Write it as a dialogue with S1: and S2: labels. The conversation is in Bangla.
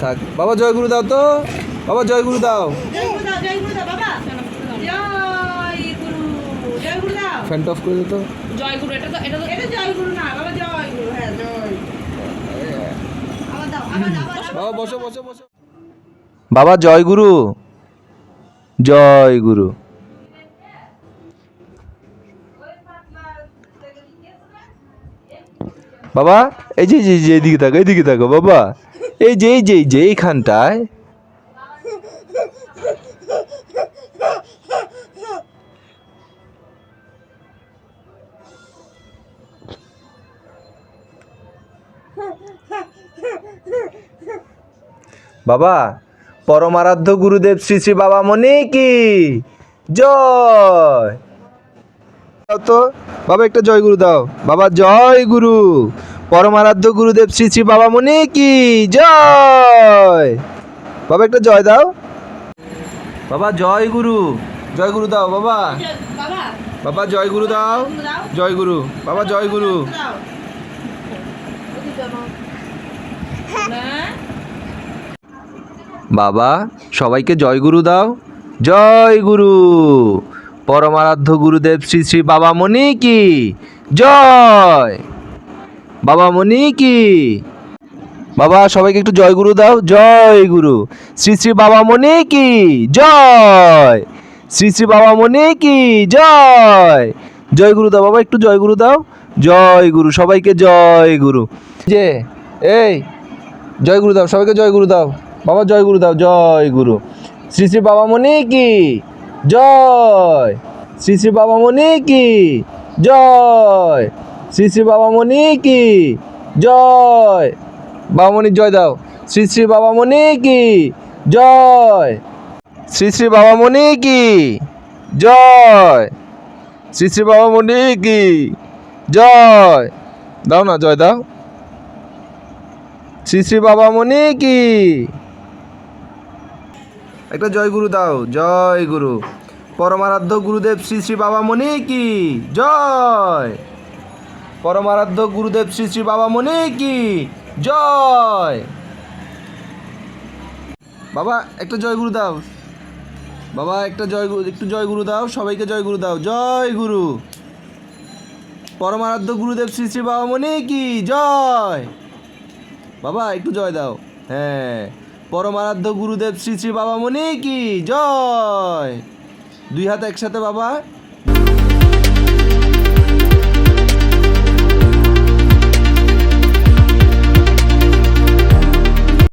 S1: থাক বাবা জয় গুরু দাও তো। বাবা জয় গুরু দাও। ফ্যানটা অফ করে তো।
S2: জয় গুরু এটা তো এটা তো
S3: এটা জয় না বাবা জয় হ্যাঁ
S1: বাবা বসো বসো বসো। বাবা জয় গুরু জয় গুরু বাবা এই যে যে, এই যে এইদিকে থাকো এইদিকে থাকো বাবা। এই যে এই যে এই যে এইখানটায়। বাবা পরমারাধ্য গুরুদেব শ্রী শ্রী বাবা মনে কি? জয়। তো। বাবা, একটা জয় গুরু দাও। বাবা জয় গুরু পরমারাধ্য গুরুদেব শ্রী শ্রী বাবা মনে কি জয়। বাবা, একটা জয় দাও। বাবা জয় গুরু জয় গুরু দাও, বাবা।
S3: বাবা
S1: জয় গুরু দাও। জয় গুরু বাবা জয় গুরু বাবা, সবাইকে জয় গুরু দাও। জয় গুরু পরমারাধ্য গুরুদেব শ্রী শ্রী বাবা মনি কি? জয়! বাবা মনি কি? বাবা, সবাইকে একটু জয় গুরু দাও। জয় গুরু। শ্রী শ্রী বাবা মনি কি? জয়! শ্রী শ্রী বাবা মনি কি? জয়! জয় গুরু দাও বাবা, একটু জয় গুরু দাও। জয় গুরু, সবাইকে জয় গুরু। যে, এই, জয় গুরু দাও, সবাইকে জয় গুরু দাও। বাবা, জয় গুরু দাও, জয় গুরু। শ্রী শ্রী বাবা মনি কি? জয় শ্রী শ্রী বাবা মনি কি? জয় শ্রী শ্রী বাবা মনি কি? জয় বাবা মনি, জয় দাও। শ্রী শ্রী বাবা মনি কি? জয় শ্রী শ্রী বাবা মনি কি? জয় শ্রী শ্রী বাবা মনি কি? জয় দাও না, জয় দাও। শ্রী শ্রী বাবা মনি কি? একটা জয় গুরু দাও, জয় গুরু। পরমারাধ্য গুরুদেব শ্রী শ্রী বাবা মনে কি? জয়। পরমারাধ্য গুরুদেব শ্রী শ্রী বাবা মনে কি? জয়। বাবা, একটা জয় গুরু দাও। বাবা, একটা জয় গুরু একটু জয় গুরু দাও, সবাইকে জয় গুরু দাও। জয় গুরু। পরমারাধ্য গুরুদেব শ্রী শ্রী বাবা মনি কি? জয়। বাবা, একটু জয় দাও। হ্যাঁ। পরমারাধ্য গুরুদেব শ্রী শ্রী বাবা মনে কি? জয়। দুই হাত একসাথে বাবা।